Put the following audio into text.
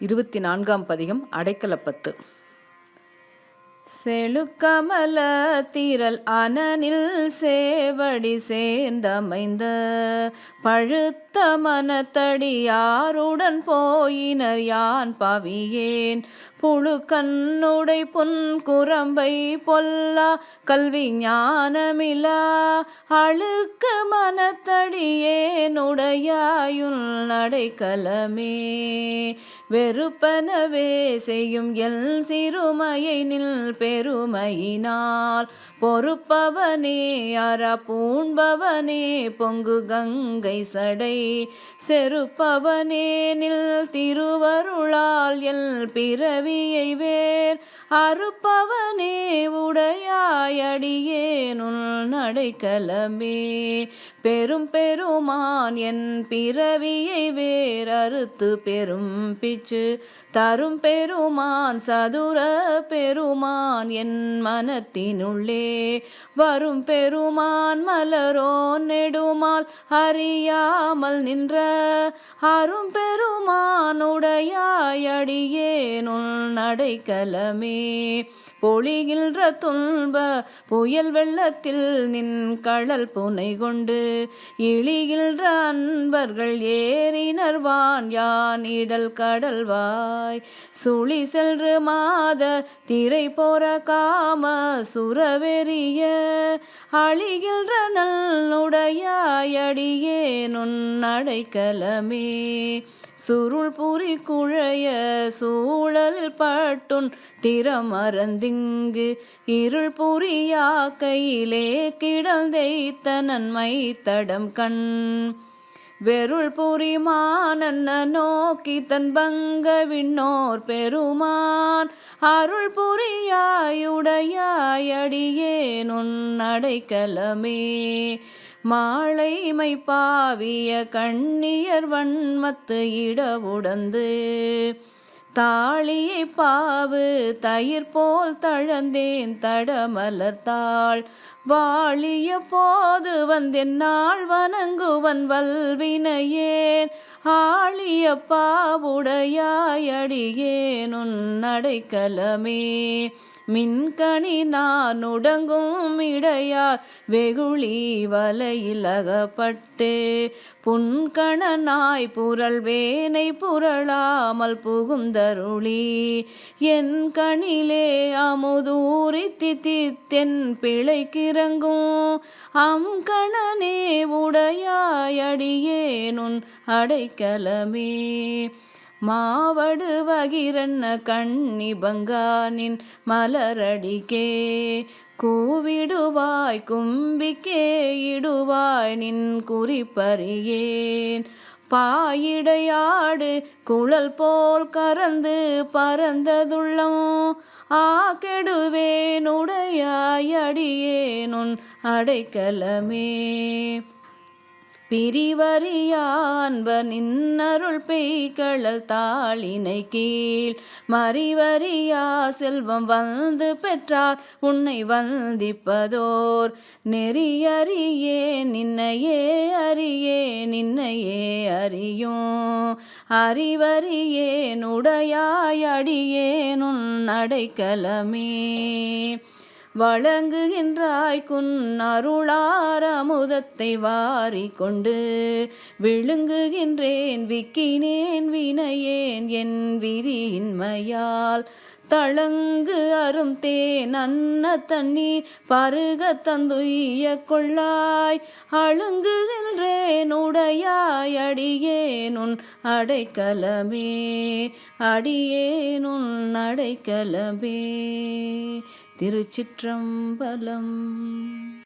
இருபத்தி நான்காம் பதிகம் அடைக்கலப்பத்து செழுக்கமல தீரல் அனனில் சேவடி சேர்ந்தமைந்த பழுத்த மனத்தடியாருடன் போயினர் யான் பவியேன். புழுக்கண்ணுடை புன் குரம்பை பொல்லா கல்வி ஞானமிலா அழுக்கு மனத்தடியேனுடையாயுள் நடைக்கலமே. வெறுப்பனவே செய்யும் எல் சிறுமையை நில் பெருமையினால். பொறுப்பவனே அற பூண்பவனே பொங்கு கங்கை சடை. செருப்பவனே நில் திருவருளால் எல் பிறவியை வேர். அறுப்பவனே உடையாயடியேனுள் நடைக்கலமே. பெரும் பெருமான் என் பிறவியை வேறறுத்து பெரும் பிச்சை பேச்சு. தரும் பெருமான் சதுர பெருமான் என் மனத்தினுள்ளே. வரும் பெருமான் மலரோ நெடுமால் அறியாமல் நின்ற. அரும் பெருமானுடையாயடியேனுள் நடைக்கலமே. பொழிகின்ற துன்ப புயல் வெள்ளத்தில் நின் கடல் புனை கொண்டு இழிகின்ற அன்பர்கள் ஏறினர்வான் யான் இடல் கடல்வாய் சுழி சென்று மாத திரை போற காம சுரவெறிய அழிகின்ற நல்லுடையாயடியே நுண் அடைக்கலமே. சுருள் புரி குழைய சூழல் பட்டுன் திறமறந்திங்கு. இருள் புரியா கையிலே கிடந்தைத்த நன்மை தடம் கண். வெருள் புரிமானன்ன நோக்கி தன் பங்க விண்ணோர் பெருமான். அருள் புரியாயுடையாயடியே நுண் அடைக்கலமே பாவிய கண்ணியர் வன்மத்து இடவுடந்து தாளியை பாவு தயிர் போல் தழந்தேன் தடமலர்த்தாள். வாழிய போது வந்தென் நாள் வணங்குவன் வல்வினையேன் ஆழிய பாவுடையாயடியேன் உன் நடைக்கலமே. மின்கணி நான் உடங்கும் இடையார் வெகுளி வலையில் அகப்பட்டு. புன்கணனாய் புரள் வேனை புரளாமல் புகுந்தருளி. என் கணிலே அமுதூரி தித்தித்தென் பிழைக்கிறங்கும் அம் கணனே உடையாயடியேனுன் அடைக்கலமே. மாவடு வகிரன்ன கண்ணி பங்கானின் மலரடிக்கே. கூவிடுவாய் கும்பிக்கே இடுவாய் நின் குறிப்பறியேன். பாயிடையாடு குழல் போல் கறந்து பறந்ததுள்ளம். ஆ கெடுவேனுடையாயடியேனுன் அடைக்கலமே. பிரிவறியான்ப நின்னருள் பெய்களல் தாளினை கீழ் மறிவறியா செல்வம் வந்து பெற்றார் உன்னை வந்திப்பதோர். நெறியறியே நின்னையே அறியே நின்னையே அறியும். அறிவறியேன் உடையாயடியேனுன் அடைக்கலமே. வழங்குகின்றாய் குன் அருளாரமுதத்தை வாரி கொண்டு விழுங்குகின்றேன் விக்கினேன் வினையேன் என் விதியின்மையால். தளங்கு அரும் தேன் அன்ன தண்ணீர் பருக தந்துய கொள்ளாய். அழுங்குகின்றேன் உடையாய் அடியேனுன் அடைக்கலமே. அடியேனுன் அடைக்கலமே. திருச்சிற்றம்பலம்.